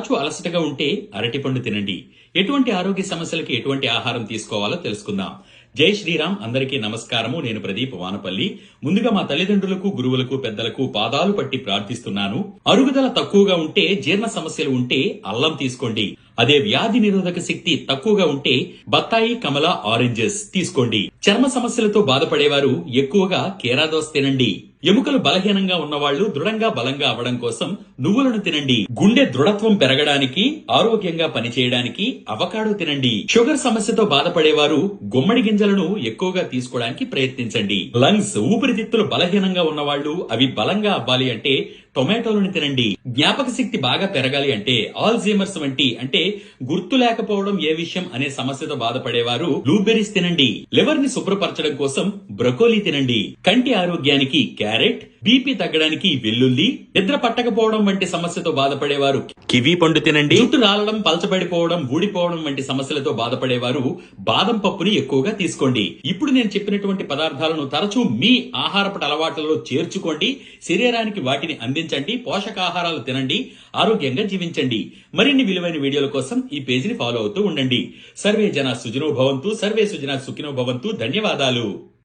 తరచూ అలసటగా ఉంటే అరటిపండు తినండి. ఎటువంటి ఆరోగ్య సమస్యలకి ఎటువంటి ఆహారం తీసుకోవాలో తెలుసుకుందాం. జై శ్రీరామ్ అందరికీ నమస్కారము. నేను ప్రదీప్ వానపల్లి. ముందుగా మా తల్లిదండ్రులకు గురువులకు పెద్దలకు పాదాలు పట్టి ప్రార్థిస్తున్నాను. అరుగుదల తక్కువగా ఉంటే జీర్ణ సమస్యలు ఉంటే అల్లం తీసుకోండి. అదే వ్యాధి నిరోధక శక్తి తక్కువగా ఉంటే బత్తాయి కమల ఆరెంజెస్ తీసుకోండి. చర్మ సమస్యలతో బాధపడేవారు ఎక్కువగా కేరాదోస్ తినండి. ఎముకలు బలహీనంగా ఉన్నవాళ్ళు దృఢంగా బలంగా అవడం కోసం నువ్వులను తినండి. గుండె దృఢత్వం పెరగడానికి ఆరోగ్యంగా పనిచేయడానికి అవకాడో తినండి. షుగర్ సమస్యతో బాధపడేవారు గుమ్మడి గింజ గింజలను ఎక్కువగా తీసుకోవడానికి ప్రయత్నించండి. లంగ్స్ ఊపిరితిత్తులు బలహీనంగా ఉన్నవాళ్ళు అవి బలంగా అవ్వాలి అంటే టొమాటోలను తినండి. జ్ఞాపక శక్తి బాగా పెరగాలి అంటే ఆల్జీమర్స్ వంటి అంటే గుర్తు లేకపోవడం ఏ విషయం అనే సమస్యతో బాధపడేవారు బ్లూబెర్రీస్ తినండి. లివర్ని శుభ్రపరచడం కోసం బ్రొకోలీ తినండి. కంటి ఆరోగ్యానికి క్యారెట్ బీపీ తగ్గడానికి వెల్లుల్లి నిద్ర పట్టకపోవడం వంటి సమస్యతో బాధపడేవారు కివీ పండు తినండి. జుట్టు రాలడం పలచబడిపోవడం ఊడిపోవడం వంటి సమస్యలతో బాధపడేవారు బాదం పప్పుని ఎక్కువగా తీసుకోండి. ఇప్పుడు నేను చెప్పినటువంటి పదార్థాలను తరచూ మీ ఆహారపట అలవాట్లలో చేర్చుకోండి. శరీరానికి వాటిని అందించండి. పోషకాహారాలు తినండి. ఆరోగ్యంగా జీవించండి. మరిన్ని విలువైన వీడియోల కోసం ఈ పేజీని ఫాలో అవుతూ ఉండండి. సర్వే జన సుజనో భవంతు సర్వే సుజన సుఖినో భవంతు. ధన్యవాదాలు.